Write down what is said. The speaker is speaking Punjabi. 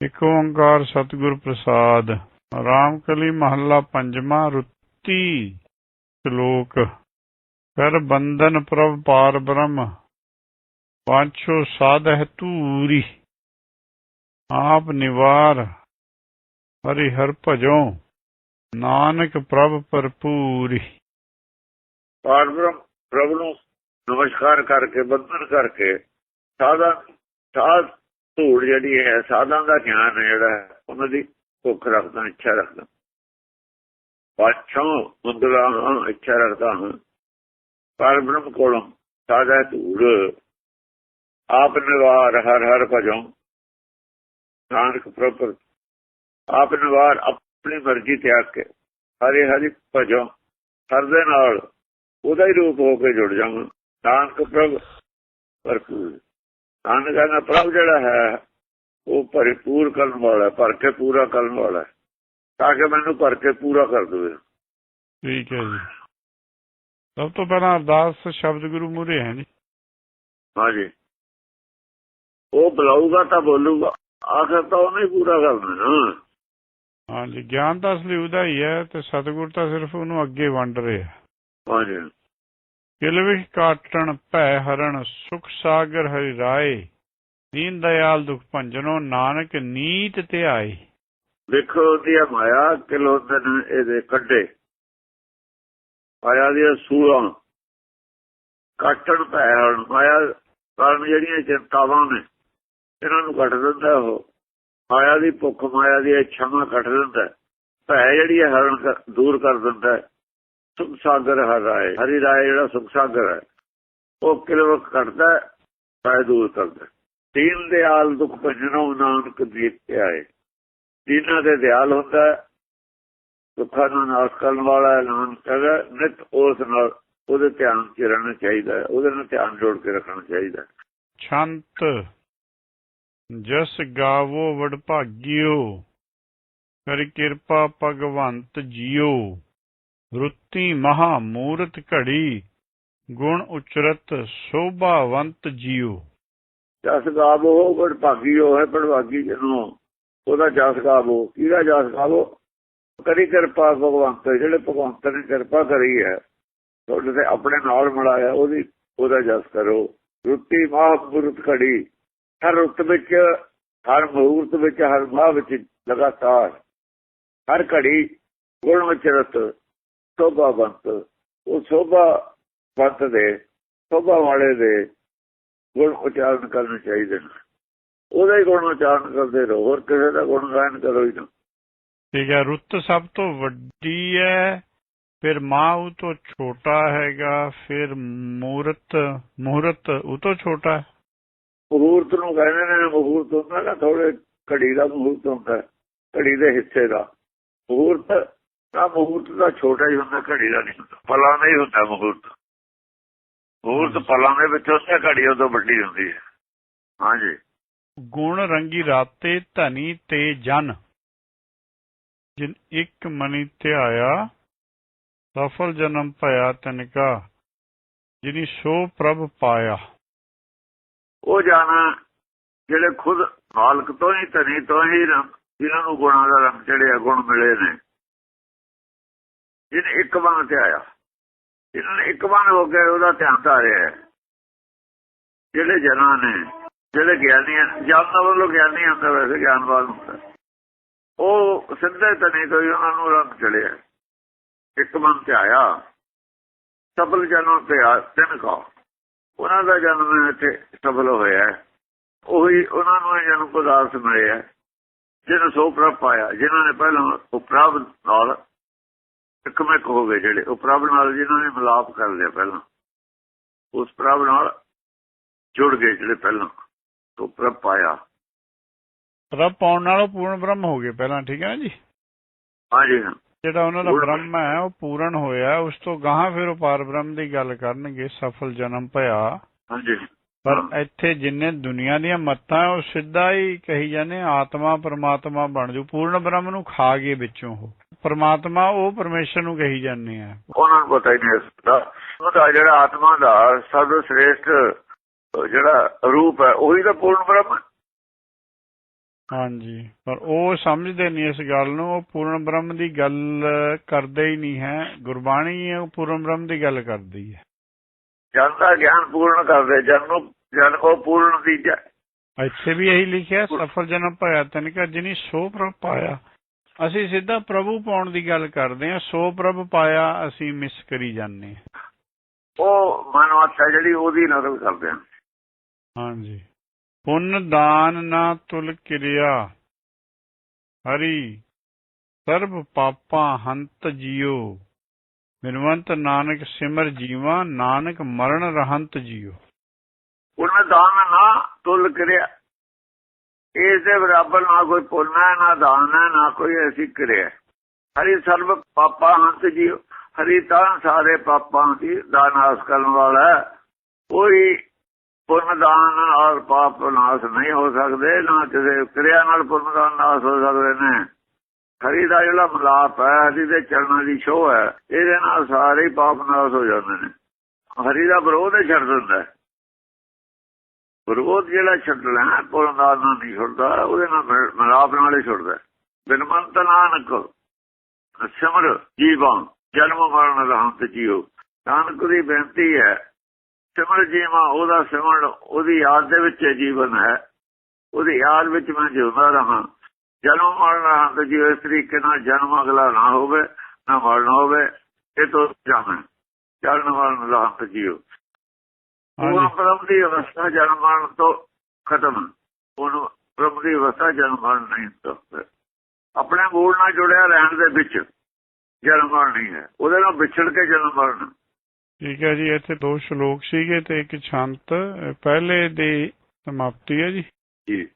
ਇੱਕ ਓੰਕਾਰ ਸਤਿਗੁਰ ਪ੍ਰਸਾਦ, ਰਾਮਕਲੀ ਮਹੱਲਾ ਪੰਜਵਾਂ, ਰੁੱਤੀ ਸ਼ਲੋਕ। ਕਰ ਬੰਧਨ ਪ੍ਰਭ ਪਾਰ ਬ੍ਰਹਮ ਪਾਛੋ ਸਾਧਹਿ ਤੂਰੀ ਆਪ ਨਿਵਾਰ ਹਰਿ ਹਰ ਭਜੋ, ਨਾਨਕ ਪ੍ਰਭ ਭਰਪੂਰੀ। ਪਾਰਬ੍ਰਹਮ ਪ੍ਰਭੂ ਨੂੰ ਨਮਸਕਾਰ ਕਰਕੇ, ਬੰਧਨ ਕਰਕੇ, ਸਾਧਾ, ਸਾਧ ਧੂੜ ਜਿਹੜੀ ਹੈ, ਸਾਧਾਂ ਦਾ ਗਿਆਨ ਜਿਹੜਾ, ਉਹਨਾਂ ਦੀ ਭੁੱਖ ਰੱਖਦਾ, ਇੱਛਾ ਰੱਖਦਾ। ਪਾਛੋਂ ਮੁੰਦਰਾ ਹਾਂ ਇੱਛਾ ਰੱਖਦਾ ਹਾਂ। ਪਾਰਬ੍ਰਹਮ ਕੋਲੋਂ ਸਾਧਾ ਧੂੜ ਆਪ ਨਿਵਾਰ ਹਰ ਹਰ ਭਜੋ। ਨਾਨਕ ਪ੍ਰਭੂ ਆਪ ਨਿਵਾਰ ਆਪਣੀ ਮਰਜ਼ੀ ਤਿਆਗ ਕੇ ਹਰੇ ਹਰੀ ਭਜੋ ਹਰ ਦੇ ਨਾਲ ਉਹਦਾ ਹੀ ਰੂਪ ਹੋ ਕੇ ਜੁੜ ਜਾਵਾਂ। ਨਾਨਕ ਪ੍ਰਭ, ਭਰਪੂਰ। ਨਾਨਕ ਦਾ ਪ੍ਰਭ ਜਿਹੜਾ ਹੈ ਉਹ ਭਰਪੂਰ ਕਰਨ ਵਾਲਾ ਹੈ, ਭਰ ਕੇ ਪੂਰਾ ਕਰਨ ਵਾਲਾ ਹੈ, ਤਾਂ ਕਿ ਮੈਨੂੰ ਭਰ ਕੇ ਪੂਰਾ ਕਰ ਦੇਵੇ। ਠੀਕ ਹੈ ਜੀ। ਸਭ ਤੋਂ ਪਹਿਲਾਂ ਅਰਦਾਸ ਸ਼ਬਦ ਗੁਰੂ ਮੂਰੇ ਹੈ ਜੀ। ਹਾਂਜੀ ਉਹ ਬੁਲਾਊਗਾ ਤਾਂ ਬੋਲੂਗਾ ਆਖਰ ਤਾਂ ਉਹਨੇ ਹੀ ਪੂਰਾ ਕਰਨਾ ਨਾ ਹਾਂਜੀ ਗਿਆਨ ਤਾਂ ਅਸਲੀ ਉਹਦਾ ਹੀ ਹੈ ਤੇ ਸਤਿਗੁਰ ਤਾਂ ਸਿਰਫ ਉਹਨੂੰ ਅੱਗੇ ਵੰਡ ਰਿਹਾ। ਹਾਂਜੀ ਕਿਲ ਵਿਖ ਕਾਟਣ ਭੈ ਹਰਣ ਸੁਖ ਸਾਗਰ ਹਰਿ ਰਾਏ। ਦੀਨ ਦਇਆਲ ਦੁਖ ਭੰਜਨੋ ਨਾਨਕ ਨੀਤ ਧਿਆਏ ਦੇਖੋ ਉਹਦੀ ਮਾਇਆ, ਕਿਲੋ ਦਿਨ ਇਹਦੇ ਕੱਢੇ। ਮਾਇਆ ਦੀਆਂ ਸੂਲਾਂ। ਕੱਟਣ ਪੈਣ ਮਾਇਆ ਕਾਰਨ ਜਿਹੜੀਆਂ ਚਿੰਤਾਵਾਂ ਨੇ, ਇਹਨਾਂ ਨੂੰ ਕੱਟ ਦਿੰਦਾ ਉਹ। ਮਾਇਆ ਦੀ ਭੁੱਖ, ਮਾਇਆ ਦੀ ਇੱਛਾਵਾਂ ਕੱਟ ਦਿੰਦਾ। ਭੈ ਜਿਹੜੀ ਹੈ ਹਰਨ ਦੂਰ ਕਰ ਦਿੰਦਾ। ਸੁਖ ਸਾਗਰ ਹਰ ਰਾਏ ਹਰੀ ਰਾਏ ਜਿਹੜਾ ਸੁਖ ਸਾਗਰ ਹੈ ਉਹ ਕਿਲੋ ਕੱਟਦਾ ਹੈ, ਦੂਰ ਕਰਦਾ ਹੈ। ਦੀਨ ਦਿਆਲ ਦੁਖ ਭੰਜਨੋ ਨਾਨਕ ਦੀਤੇ ਆਏ ਦੀਨਾਂ ਦੇ ਦਿਆਲ ਹੁੰਦਾ ਦੁੱਖਾਂ ਨੂੰ ਨਾਸ਼ ਕਰਨ ਵਾਲਾ ਐਲਾਨ ਕਰਦਾ ਨਿਤ ਉਸ ਨਾਲ ਉਹਦੇ ਧਿਆਨ ਚ ਰਹਿਣਾ ਚਾਹੀਦਾ ਹੈ। ਉਹਦੇ ਨਾਲ ਧਿਆਨ ਜੋੜ ਕੇ ਰੱਖਣਾ ਚਾਹੀਦਾ ਹੈ। ਛੰਤ ਜਸ ਗਾਵੋ ਵਡਭਾਗਿਓ ਕਰਿ ਕਿਰਪਾ ਭਗਵੰਤ ਜੀਓ। ਰੁੱਤੀ ਮਹਾ ਮੂਰਤ ਘੜੀ, ਗੁਣ ਉਚਰਤ ਸ਼ੋਭਾਵੰਤ ਜੀਓ ਜਸ ਗਾਵੋ, ਬੜ ਭਾਗੀ ਹੋ ਹੈ ਬੜਵਾਗੀ ਜਿਹਨੂੰ ਉਹਦਾ ਜਸ ਗਾਵੋ, ਕਿਹਦਾ ਜਸ ਗਾਵੋ? ਕਰੀ ਕਿਰਪਾ ਭਗਵੰਤ, ਜਿਹੜੇ ਭਗਵੰਤ ਨੇ ਕਿਰਪਾ ਕਰੀ ਹੈ, ਤੁਹਾਡੇ ਤੇ ਆਪਣੇ ਨਾਲ ਮਿਲਾਇਆ ਉਹਦੀ, ਉਹਦਾ ਜਸ ਕਰੋ। ਰੁੱਤੀ ਮਹਾਪੁਰਤ ਘੜੀ, ਹਰ ਰੁੱਤ ਵਿੱਚ, ਹਰ ਮਹੂਰਤ ਵਿੱਚ, ਹਰ ਮਾਹ ਵਿੱਚ ਲਗਾਤਾਰ। ਹਰ ਘੜੀ ਗੁਣ ਵਿਚਰਤ ਸੋਭਾ ਬੰਤ ਉਹ ਸੋਭਾ ਬੰਤ ਦੇ ਸੋਭਾ ਵਾਲੇ ਦੇ ਗੁਣ ਉਚਾਰਨ ਕਰਨੇ ਚਾਹੀਦੇ ਨੇ। ਉਹਦਾ ਹੀ ਗੁਣ ਉਚਾਰਨ ਕਰਦੇ ਰਹੋ ਹੋਰ ਕਿਸੇ ਦਾ ਗੁਣ ਗਾਇਨ ਕਰੋ ਹੀ ਨਾ। ਠੀਕ ਹੈ ਰੁੱਤ ਸਭ ਤੋਂ ਵੱਡੀ ਹੈ ਫਿਰ ਮਾਂ ਉਹ ਤੋਂ ਛੋਟਾ ਹੈਗਾ ਫਿਰ ਮੂਰਤ ਮੂਰਤ ਉਹ ਤੋਂ ਛੋਟਾ ਹੈ। ਮਹੂਰਤ ਨੂੰ ਕਹਿੰਦੇ ਨੇ ਮਹੂਰਤ ਹੁੰਦਾ ਨਾ ਥੋੜੇ ਘੜੀ ਦਾ ਮਹੂਰਤ ਹੁੰਦਾ ਘੜੀ ਦੇ ਹਿੱਸੇ ਦਾ। ਮਹੂਰਤ ਤਾਂ ਮਹੂਰਤ ਦਾ ਛੋਟਾ ਹੀ ਹੁੰਦਾ ਘੜੀ ਦਾ ਨਹੀਂ ਹੁੰਦਾ ਪਲਾਂ ਦਾ ਹੀ ਹੁੰਦਾ ਮਹੂਰਤ। ਮਹੂਰਤ ਪਲਾਂ ਦੇ ਵਿੱਚ ਹੁੰਦਾ ਘੜੀ ਤੋਂ ਵੱਡੀ ਹੁੰਦੀ ਹੈ। ਹਾਂਜੀ। ਗੁਣ ਰੰਗੀ ਰਾਤੇ ਧਨੀ ਤੇ ਜਨ ਜਿਨ ਇੱਕ ਮਨੀ ਧਿਆਇਆ ਸਫਲ ਜਨਮ ਭਇਆ ਤਨਕਾ ਜਿਨੀ ਸੋ ਪ੍ਰਭ ਪਾਇਆ। ਉਹ ਜਾਣਾ ਜਿਹੜੇ ਖੁਦ ਮਾਲਕ ਤੋਂ ਹੀ ਧਨੀ ਤੋਂ ਹੀ ਰੰਗ ਜਿਨ੍ਹਾਂ ਨੂੰ ਗੁਣਾਂ ਦਾ ਰੰਗ ਚੜਿਆ ਗੁਣ ਮਿਲੇ ਨੇ। ਜਿਹਨੇ ਇੱਕ ਬਣ ਤੇ ਆਇਆ। ਜਿਨ੍ਹਾਂ ਨੇ ਇੱਕ ਬਣ ਹੋ ਕੇ ਉਹਦਾ ਧਿਆਨ ਧਾਰਿਆ ਜਿਹੜੇ ਜਨਾਂ ਨੇ, ਜਿਹੜੇ ਗਿਆਨੀ ਹਨ ਵੱਲੋਂ ਗਿਆਨੀ ਹੁੰਦਾ ਵੈਸੇ ਗਿਆਨਵਾਨ ਹੁੰਦਾ ਉਹ ਸਿੱਧੇ ਧਨੀ ਤੋਂ ਉਹਨਾਂ ਨੂੰ ਰੰਗ ਚੜਿਆ। ਇੱਕ ਬਣ ਤੇ ਆਇਆ। ਸਫਲ ਜਨਮ ਤੇ ਆ, ਤਿੰਨ ਕਾ। ਉਹਨਾਂ ਦਾ ਜਨਮ ਇੱਥੇ ਸਫਲ ਹੋਇਆ ਉਹੀ ਉਹਨਾਂ ਨੂੰ ਇਹ ਜਨਮ ਪਦਾਰਥ ਮਿਲਿਆ ਜਿਹਨੂੰ ਸੋ ਪ੍ਰਭ ਪਾਇਆ ਜਿਨ੍ਹਾਂ ਨੇ ਪਹਿਲਾਂ ਉਪਰਾਵ ਨਾਲ ਇਕਮਿਕ ਹੋ ਗਏ ਜਿਹੜੇ। ਉਪਰਾਵ ਨਾਲ ਜਿਨ੍ਹਾਂ ਨੇ ਮਿਲਾਪ ਕਰ ਲਿਆ ਪਹਿਲਾਂ ਉਸ ਪ੍ਰਭ ਨਾਲ ਜੁੜ ਗਏ ਜਿਹੜੇ ਪਹਿਲਾਂ ਸੋ ਪ੍ਰਭ ਪਾਇਆ। ਪ੍ਰਭ ਪਾਉਣ ਨਾਲੋਂ ਪੂਰਨ ਬ੍ਰਹਮ ਹੋ ਗਏ ਪਹਿਲਾਂ ਠੀਕ ਹੈ ਨਾ ਜੀ? ਹਾਂਜੀ ਜਿਹੜਾ ਉਹਨਾਂ ਦਾ ਬ੍ਰਹਮ ਹੈ ਉਹ ਪੂਰਨ ਹੋਇਆ ਉਸ ਤੋਂ ਗਾਹਾਂ ਫਿਰ ਉਹ ਪਾਰ ਬ੍ਰਹਮ ਦੀ ਗੱਲ ਕਰਨਗੇ ਸਫਲ ਜਨਮ ਭਇਆ। ਹਾਂਜੀ। ਪਰ। ਇੱਥੇ ਜਿੰਨੇ ਦੁਨੀਆ ਦੀਆਂ ਮੱਤਾਂ ਉਹ ਸਿੱਧਾ ਹੀ ਕਹੀ ਜਾਂਦੇ ਆਤਮਾ ਪਰਮਾਤਮਾ ਬਣ ਜੂ ਪੂਰਨ ਬ੍ਰਹਮ ਨੂੰ ਖਾ ਗਏ ਵਿੱਚੋਂ ਉਹ। ਪਰਮਾਤਮਾ ਉਹ ਪਰਮੇਸ਼ਰ ਨੂੰ ਕਹੀ ਜਾਂਦੇ ਆ। ਉਹਨਾਂ ਨੂੰ ਪਤਾ ਹੀ ਨਹੀਂ ਇਸ ਦਾ। ਉਹਦਾ ਜਿਹੜਾ ਆਤਮਾ ਦਾ ਸਭ ਸ੍ਰੇਸ਼ਟ ਜਿਹੜਾ ਰੂਪ ਹੈ ਉਹੀ ਤਾਂ ਪੂਰਨ ਬ੍ਰਹਮ ਹਾਂਜੀ। ਪਰ ਉਹ ਸਮਝਦੇ ਨਹੀਂ ਇਸ ਗੱਲ ਨੂੰ। ਉਹ ਪੂਰਨ ਬ੍ਰਹਮ ਦੀ ਗੱਲ ਕਰਦੇ ਹੀ ਨਹੀਂ ਹੈ। ਗੁਰਬਾਣੀ ਹੈ ਉਹ ਪੂਰਨ ਬ੍ਰਹਮ ਦੀ ਗੱਲ ਕਰਦੀ ਹੈ। ਜਨ ਦਾ ਗਿਆਨ ਪੂਰਨ ਕਰਦੇ। ਜਨ ਨੂੰ ਜਨ ਕੋ ਪੂਰਨ ਦੀਜਾ ਇੱਥੇ ਵੀ ਇਹੀ ਲਿਖਿਆ ਸਫਲ ਜਨਮ ਪਾਇਆ ਤਨਕਾ ਜਿਨੀ ਸੋ ਪ੍ਰਭ ਪਾਇਆ। ਅਸੀਂ ਸਿੱਧਾ ਪ੍ਰਭੂ ਪਾਉਣ ਦੀ ਗੱਲ ਕਰਦੇ ਹਾਂ ਸੋ ਪ੍ਰਭ ਪਾਇਆ ਅਸੀਂ ਮਿਸ ਕਰੀ ਜਾਂਦੇ ਉਹ ਮਨਵਤਾ ਜਿਹੜੀ ਉਹਦੀ ਨਕਲ ਕਰਦੇ ਆ ਹਾਂਜੀ। ਪੁੰਨ ਦਾਨ ਨਾ ਤੁਲ ਕਿਰਿਆ। ਹਰੀ ਸਰਬ ਪਾਪਾਂ ਹੰਤ ਜਿਉ ਮਿਰਵੰਤ ਨਾਨਕ ਸਿਮਰ ਜੀਵਾ ਨਾਨਕ ਮਰਨ ਰਹੰਤ ਜਿਉ ਉਹਨਾਂ ਦਾਨ ਨਾ ਤੁਲ ਕਰਿਆ। ਇਸ ਦੇ ਬਰਾਬਰ ਨਾ ਕੋਈ ਪੁੰਨ ਹੈ, ਨਾ ਦਾਨ ਹੈ, ਨਾ ਕੋਈ ਐਸੀ ਕਿਰਿਆ ਹਰੀ ਸਰਬ ਪਾਪਾ ਹੰਤ ਜੀ ਹਰੀ ਤਾਂ ਸਾਰੇ ਪਾਪਾਂ ਦੀ ਦਾ ਨਾਸ਼ ਕਰਨ ਵਾਲਾ ਕੋਈ ਪੁੰਨ ਦਾਨ ਔਰ ਪਾਪ ਨਾਸ਼ ਨਹੀਂ ਹੋ ਸਕਦੇ, ਨਾ ਕਿਸੇ ਕਿਰਿਆ ਨਾਲ ਪੁੰਨ ਦਾ ਨਾਸ਼ ਹੋ ਸਕਦੇ ਨੇ। ਹਰੀ ਦਾ ਜਿਹੜਾ ਮਲਾਪ ਹੈ, ਹਰੀ ਦੇ ਚਰਨਾਂ ਦੀ ਛੋਹ ਹੈ, ਇਹਦੇ ਨਾਲ ਸਾਰੇ ਪਾਪ ਨਾਸ਼ ਹੋ ਜਾਂਦੇ ਨੇ। ਹਰੀ ਦਾ ਵਿਰੋਧ ਛੱਡ ਦਿੰਦਾ ਵਿਰੋਧ ਜਿਹੜਾ ਛੱਡਣਾ ਹੈ ਪੁੰਨ ਨਹੀਂ ਛੁੱਟਦਾ, ਉਹਦੇ ਨਾਲ ਮਿਲ- ਨਾਲ ਹੀ ਛੁੱਟਦਾ। ਹੈ। ਬਿਨਮੰਤ ਨਾਨਕ, ਸਿਮਰ ਜੀਵਾਂ, ਜਨਮ ਮਰਨ ਰਹੰਤ ਜੀਓ ਨਾਨਕ ਦੀ ਬੇਨਤੀ ਹੈ, ਸਿਮਰ ਜੀਵਾਂ, ਉਹਦਾ ਸਿਮਰਨ ਉਹਦੀ ਯਾਦ ਦੇ ਵਿੱਚ ਜੀਵਨ ਹੈ। ਉਹਦੀ ਯਾਦ ਵਿੱਚ ਮੈਂ ਜਿਉਂਦਾ ਰਹਾ। ਜਨਮ ਮਰਨ ਰਹੰਤ ਜੀਓ ਇਸ ਤਰੀਕੇ ਨਾਲ ਜਨਮ ਅਗਲਾ ਨਾ ਹੋਵੇ, ਨਾ ਮਰਨ ਹੋਵੇ, ਇਹ ਤੋਂ ਜਾਣਾ। ਜਨਮ ਮਰਨ ਰਹੰਤ ਜੀਓ ਉਹ ਪ੍ਰਭ ਦੀ ਅਵਸਥਾ ਜਨਮ ਮਰਨ ਤੋਂ ਖਤਮ। ਉਹਨੂੰ ਪ੍ਰਭ ਦੀ ਅਵਸਥਾ ਜਨਮ ਮਰਨ ਨਹੀਂ ਤੋਂ ਆਪਣੇ ਮੂਲ ਨਾਲ ਜੁੜਿਆ ਰਹਿਣ ਦੇ ਵਿੱਚ ਜਨਮ ਮਰਨ ਨਹੀਂ ਹੈ। ਉਹਦੇ ਨਾਲ ਵਿਛੜ ਕੇ ਜਨਮ ਮਰਨ। ਠੀਕ ਹੈ ਜੀ ਇੱਥੇ ਦੋ ਸ਼ਲੋਕ ਸੀਗੇ ਤੇ ਇੱਕ ਛੰਤ ਪਹਿਲੇ ਦੀ ਸਮਾਪਤੀ ਹੈ ਜੀ। ਜੀ।